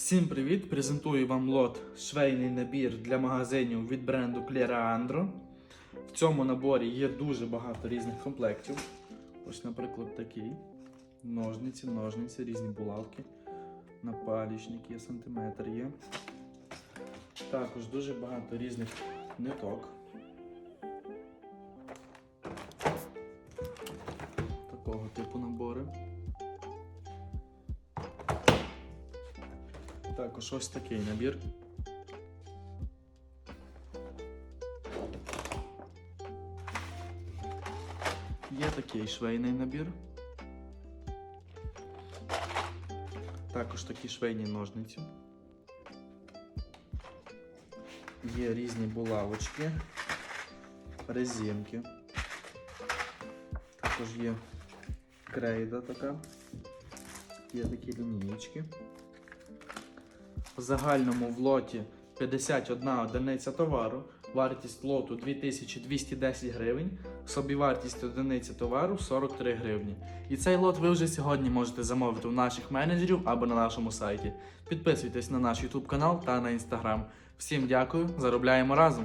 Всім привіт! Презентую вам лот швейний набір для магазинів від бренду Clearandro. В цьому наборі є дуже багато різних комплектів. Ось, наприклад, такий. Ножниці, ножниці, різні булавки. Напалічник є, сантиметр є. Також дуже багато різних ниток. Такого типу набори. Також ось такий набір. Є такий швейний набір. Також такі швейні ножниці. Є різні булавочки, резинки. Також є крейда така. Є такі лінієчки. Загальному в лоті 51 одиниця товару, вартість лоту 2210 гривень, собівартість одиниці товару 43 гривні. І цей лот ви вже сьогодні можете замовити у наших менеджерів або на нашому сайті. Підписуйтесь на наш YouTube канал та на Instagram. Всім дякую, заробляємо разом!